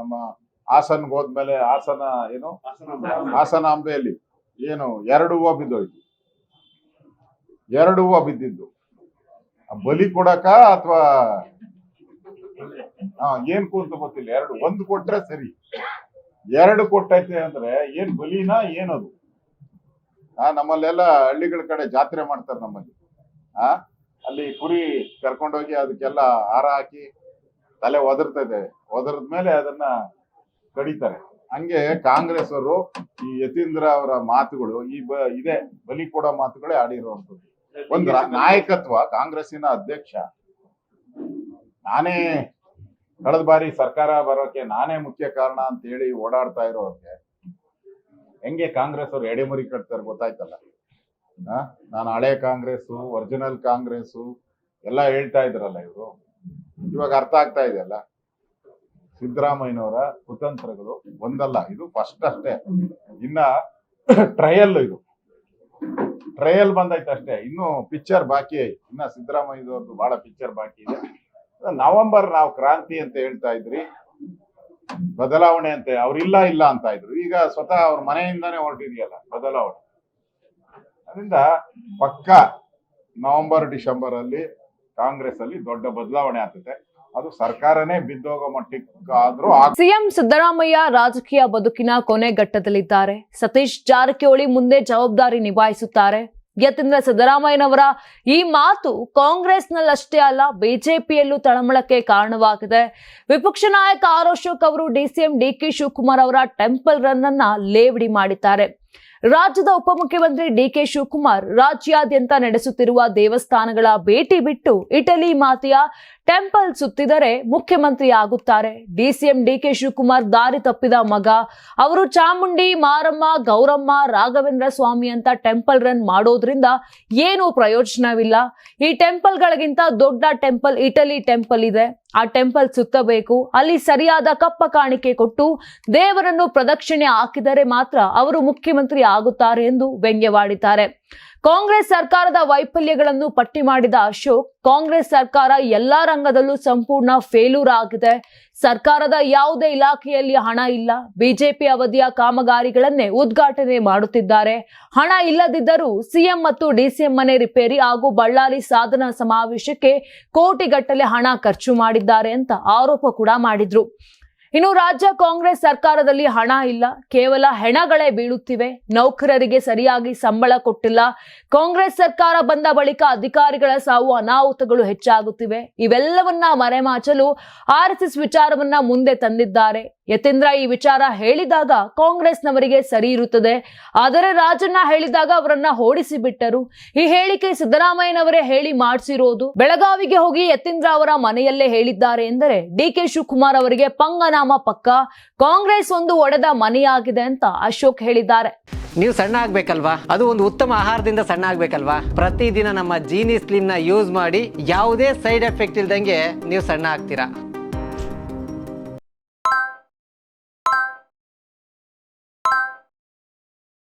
ನಮ್ಮ ಹಾಸನ್ಗೆ ಹೋದ್ಮೇಲೆ ಹಾಸನ ಏನು? ಹಾಸನಾಂಬೆಯಲ್ಲಿ ಏನು ಎರಡು ಹೂವು ಬಿದ್ದೋಯ್ತು. ಎರಡು ಹೂವು ಬಿದ್ದಿದ್ದು. ಬಲಿ ಕೊಡಕ ಅಥವಾ ಹಾ ಏನ್ ಕೂಂತ ಗೊತ್ತಿಲ್ಲ. ಎರಡು ಒಂದು ಕೊಟ್ರೆ ಸರಿ. ಎರಡು ಕೊಟ್ಟೈತೆ ಅಂದ್ರೆ ಏನ್ ಬಲಿನಾ ಏನದು ಆ ನಮ್ಮಲ್ಲೆಲ್ಲ ಹಳ್ಳಿಗಳ ಕಡೆ ಜಾತ್ರೆ ಮಾಡ್ತಾರೆ ನಮ್ಮಲ್ಲಿ. ಆ ಅಲ್ಲಿ ಕುರಿ ಕರ್ಕೊಂಡೋಗಿ ಅದಕ್ಕೆಲ್ಲ ಹಾರ ಹಾಕಿ ತಲೆ ಒದರ್ತದೆ ಒದರದ ಮೇಲೆ ಅದನ್ನ ಕಡಿತಾರೆ. ಹಂಗೆ ಕಾಂಗ್ರೆಸ್ ಅವರು ಈ ಯತೀಂದ್ರ ಅವರ ಮಾತುಗಳು ಈ ಬ, ಇದೆ ಬಲಿ ಕೊಡೋ ಮಾತುಗಳೇ ಆಡಿರುವಂತದ್ದು ಒಂದು ನಾಯಕತ್ವ, ಕಾಂಗ್ರೆಸ್ಸಿನ ಅಧ್ಯಕ್ಷ. ನಾನೇ ಕಳೆದ ಬಾರಿ ಸರ್ಕಾರ ಬರೋಕೆ ನಾನೇ ಮುಖ್ಯ ಕಾರಣ ಅಂತ ಹೇಳಿ ಓಡಾಡ್ತಾ ಇರೋರ್ಗೆ. ಹೆಂಗೆ ಕಾಂಗ್ರೆಸ್ ಅವ್ರು ಎಡೆಮುರಿ ಕಟ್ತಾರೆ ಗೊತ್ತಾಯ್ತಲ್ಲ? ನಾನು ಹಳೆ ಕಾಂಗ್ರೆಸ್ ಒರಿಜಿನಲ್ ಕಾಂಗ್ರೆಸ್ ಎಲ್ಲ ಹೇಳ್ತಾ ಇದ್ರಲ್ಲ ಇವರು. ಇವಾಗ ಅರ್ಥ ಆಗ್ತಾ ಇದೆ ಅಲ್ಲ? ಸಿದ್ದರಾಮಯ್ಯನವರ ಕುತಂತ್ರಗಳು ಒಂದಲ್ಲ, ಇದು ಫಸ್ಟ್ ಅಷ್ಟೇ. ಇನ್ನ ಟ್ರಯಲ್ ಇದು. ಟ್ರಯಲ್ ಬಂದೈತೆ ಅಷ್ಟೇ. ಇನ್ನು ಪಿಕ್ಚರ್ ಬಾಕಿ. ಇನ್ನ ಸಿದ್ದರಾಮಯ್ಯದವ್ರದ್ದು ಬಹಳ ಪಿಕ್ಚರ್ ಬಾಕಿ ಇದೆ. ನವೆಂಬರ್ ನಾವು ಕ್ರಾಂತಿ ಅಂತ ಹೇಳ್ತಾ ಇದ್ರಿ. ಬದಲಾವಣೆ ಅಂತ ಅವ್ರಿಲ್ಲ ಇಲ್ಲ ಅಂತ ಇದ್ರು. ಈಗ ಸ್ವತಃ ಅವ್ರ ಮನೆಯಿಂದಾನೇ ಹೊರಟಿದೆಯಲ್ಲ, ಬದಲಾವಣೆ. ಅದರಿಂದ ಪಕ್ಕ ನವೆಂಬರ್ ಡಿಸೆಂಬರ್ ಅಲ್ಲಿ ಕಾಂಗ್ರೆಸ್ ಅಲ್ಲಿ ದೊಡ್ಡ ಬದಲಾವಣೆ ಆಗ್ತದೆ. ಅದು ಸರ್ಕಾರನೇ ಬಿದ್ದೋಗೋ ಮಟ್ಟಿಗಾದ್ರೂ ಸಿಎಂ ಸಿದ್ದರಾಮಯ್ಯ ರಾಜಕೀಯ ಬದುಕಿನ ಕೊನೆ ಘಟ್ಟದಲ್ಲಿದ್ದಾರೆ. ಸತೀಶ್ ಜಾರಕಿಹೊಳಿ ಮುಂದೆ ಜವಾಬ್ದಾರಿ ನಿಭಾಯಿಸುತ್ತಾರೆ. ಯಾಕೆಂದ್ರೆ ಸಿದ್ದರಾಮಯ್ಯನವರ ಈ ಮಾತು ಕಾಂಗ್ರೆಸ್ನಲ್ಲಷ್ಟೇ ಅಲ್ಲ, ಬಿಜೆಪಿಯಲ್ಲೂ ತಳಮಳಕ್ಕೆ ಕಾರಣವಾಗಿದೆ. ವಿಪಕ್ಷ ನಾಯಕ ಆರ್ ಅಶೋಕ್ ಅವರು ಡಿಸಿಎಂ ಡಿಕೆ ಶಿವಕುಮಾರ್ ಅವರ ಟೆಂಪಲ್ ರನ್ ಅನ್ನ ಲೇವಡಿ ಮಾಡಿದ್ದಾರೆ. ರಾಜ್ಯದ ಉಪಮುಖ್ಯಮಂತ್ರಿ ಡಿಕೆ ಶಿವಕುಮಾರ್ ರಾಜ್ಯಾದ್ಯಂತ ನಡೆಸುತ್ತಿರುವ ದೇವಸ್ಥಾನಗಳ ಭೇಟಿ ಬಿಟ್ಟು ಇಟಲಿ ಮಾತೆಯ ಟೆಂಪಲ್ ಸುತ್ತಿದರೆ ಮುಖ್ಯಮಂತ್ರಿ ಆಗುತ್ತಾರೆ ಡಿಸಿಎಂ ಡಿಕೆ ಶಿವಕುಮಾರ್ ದಾರಿ ತಪ್ಪಿದ ಮಗ, ಅವರು ಚಾಮುಂಡಿ, ಮಾರಮ್ಮ, ಗೌರಮ್ಮ, ರಾಘವೇಂದ್ರ ಸ್ವಾಮಿ ಅಂತ ಟೆಂಪಲ್ ರನ್ ಮಾಡೋದ್ರಿಂದ ಏನು ಪ್ರಯೋಜನವಿಲ್ಲ. ಈ ಟೆಂಪಲ್ಗಳಿಗಿಂತ ದೊಡ್ಡ ಟೆಂಪಲ್ ಇಟಲಿ ಟೆಂಪಲ್ ಇದೆ. ಆ ಟೆಂಪಲ್ ಸುತ್ತಬೇಕು. ಅಲ್ಲಿ ಸರಿಯಾದ ಕಪ್ಪ ಕಾಣಿಕೆ ಕೊಟ್ಟು ದೇವರನ್ನು ಪ್ರದಕ್ಷಿಣೆ ಹಾಕಿದರೆ ಮಾತ್ರ ಅವರು ಮುಖ್ಯಮಂತ್ರಿ ಆಗುತ್ತಾರೆ ಎಂದು ವ್ಯಂಗ್ಯವಾಡಿದ್ದಾರೆ. ಕಾಂಗ್ರೆಸ್ ಸರ್ಕಾರದ ವೈಫಲ್ಯಗಳನ್ನು ಪಟ್ಟಿ ಮಾಡಿದ ಅಶೋಕ್, ಕಾಂಗ್ರೆಸ್ ಸರ್ಕಾರ ಎಲ್ಲಾ ರಂಗದಲ್ಲೂ ಸಂಪೂರ್ಣ ಫೇಲೂರ್ ಆಗಿದೆ. ಸರ್ಕಾರದ ಯಾವುದೇ ಇಲಾಖೆಯಲ್ಲಿ ಹಣ ಇಲ್ಲ. ಬಿಜೆಪಿ ಅವಧಿಯ ಕಾಮಗಾರಿಗಳನ್ನೇ ಉದ್ಘಾಟನೆ ಮಾಡುತ್ತಿದ್ದಾರೆ. ಹಣ ಇಲ್ಲದಿದ್ದರೂ ಸಿಎಂ ಮತ್ತು ಡಿಸಿಎಂ ಮನೆ ರಿಪೇರಿ ಹಾಗೂ ಬಳ್ಳಾರಿ ಸಾಧನ ಸಮಾವೇಶಕ್ಕೆ ಕೋಟಿಗಟ್ಟಲೆ ಹಣ ಖರ್ಚು ಮಾಡಿದ್ದಾರೆ ಅಂತ ಆರೋಪ ಕೂಡ ಮಾಡಿದ್ರು. ಇನ್ನು ರಾಜ್ಯ ಕಾಂಗ್ರೆಸ್ ಸರ್ಕಾರದಲ್ಲಿ ಹಣ ಇಲ್ಲ. ಕೇವಲ ಹೆಣಗಳೇ ಬೀಳುತ್ತಿವೆ. ನೌಕರರಿಗೆ ಸರಿಯಾಗಿ ಸಂಬಳ ಕೊಟ್ಟಿಲ್ಲ. ಕಾಂಗ್ರೆಸ್ ಸರ್ಕಾರ ಬಂದ ಬಳಿಕ ಅಧಿಕಾರಿಗಳ ಸಾವು ಅನಾಹುತಗಳು ಹೆಚ್ಚಾಗುತ್ತಿವೆ. ಇವೆಲ್ಲವನ್ನ ಮರೆಮಾಚಲು ಆರ್ಎಸ್ಎಸ್ ವಿಚಾರವನ್ನ ಮುಂದೆ ತಂದಿದ್ದಾರೆ. ಯತೀಂದ್ರ ಈ ವಿಚಾರ ಹೇಳಿದಾಗ ಕಾಂಗ್ರೆಸ್ನವರಿಗೆ ಸರಿ ಇರುತ್ತದೆ. ಆದರೆ ರಾಜಣ್ಣ ಹೇಳಿದಾಗ ಅವರನ್ನ ಓಡಿಸಿ ಬಿಟ್ಟರು ಈ ಹೇಳಿಕೆ ಸಿದ್ದರಾಮಯ್ಯನವರೇ ಹೇಳಿ ಮಾಡಿಸಿರೋದು. ಬೆಳಗಾವಿಗೆ ಹೋಗಿ ಯತೀಂದ್ರ ಅವರ ಮನೆಯಲ್ಲೇ ಹೇಳಿದ್ದಾರೆ ಎಂದರೆ ಡಿ ಕೆ ಶಿವಕುಮಾರ್ ಅವರಿಗೆ ಪಂಗನಾಮ ಪಕ್ಕ? ಕಾಂಗ್ರೆಸ್ ಒಂದು ಒಡೆದ ಮನೆಯಾಗಿದೆ ಅಂತ ಅಶೋಕ್ ಹೇಳಿದ್ದಾರೆ. ನೀವು ಸಣ್ಣ ಆಗ್ಬೇಕಲ್ವಾ? ಅದು ಒಂದು ಉತ್ತಮ ಆಹಾರದಿಂದ ಸಣ್ಣ ಆಗ್ಬೇಕಲ್ವಾ? ಪ್ರತಿದಿನ ನಮ್ಮ ಜೀನಿ ಸ್ಲಿಮ್ನ ಯೂಸ್ ಮಾಡಿ ಯಾವುದೇ ಸೈಡ್ ಎಫೆಕ್ಟ್ ಇಲ್ದಂಗೆ ನೀವು ಸಣ್ಣ ಆಗ್ತೀರಾ?